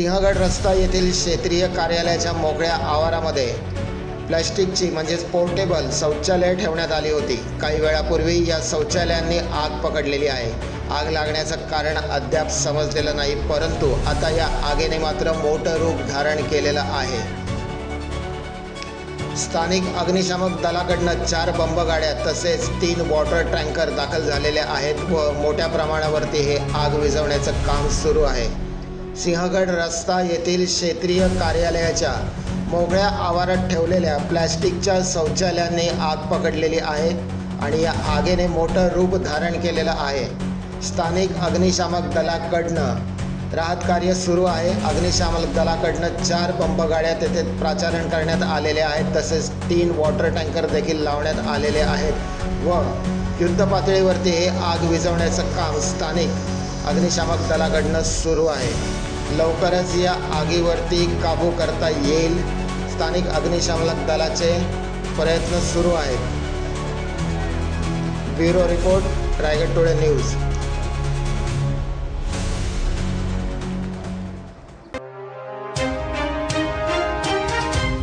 सिंहगड रस्ता येथील क्षेत्रीय कार्यालयाच्या मोकळ्या आवारामध्ये प्लॅस्टिकची म्हणजेच पोर्टेबल शौचालय ठेवण्यात आली होती. काही वेळापूर्वी या शौचालयांनी आग पकडलेली आहे. आग लागण्याचं कारण अद्याप समजलेलं नाही परंतु आता या आगीने मात्र मोठं रूप धारण केलेलं आहे. स्थानिक अग्निशामक दलाकडनं चार बंब गाड्या तसेच तीन वॉटर टँकर दाखल झालेले आहेत व मोठ्या प्रमाणावरती हे आग विझवण्याचं काम सुरू आहे. सिंहगड रस्ता येथील क्षेत्रीय कार्यालयाच्या मोकळ्या आवारात ठेवलेल्या प्लॅस्टिकच्या शौचालयाने आग पकडलेली आहे आणि या आगीने मोठं रूप धारण केलेलं आहे. स्थानिक अग्निशामक दलाकडनं राहत कार्य सुरू आहे. अग्निशामक दलाकडनं चार पंपगाड्या तेथे प्राचारण करण्यात आलेल्या आहेत. तसेच तीन वॉटर टँकर देखील लावण्यात आलेले आहेत व युद्ध पातळीवरती हे आग विझवण्याचं काम स्थानिक अग्निशामक दलाकडनं सुरू आहे. लवकरच या आगीवरती काबू करता येईल. स्थानिक अग्निशामक दलाचे प्रयत्न सुरू आहेत. Bureau report Raigad Tole news.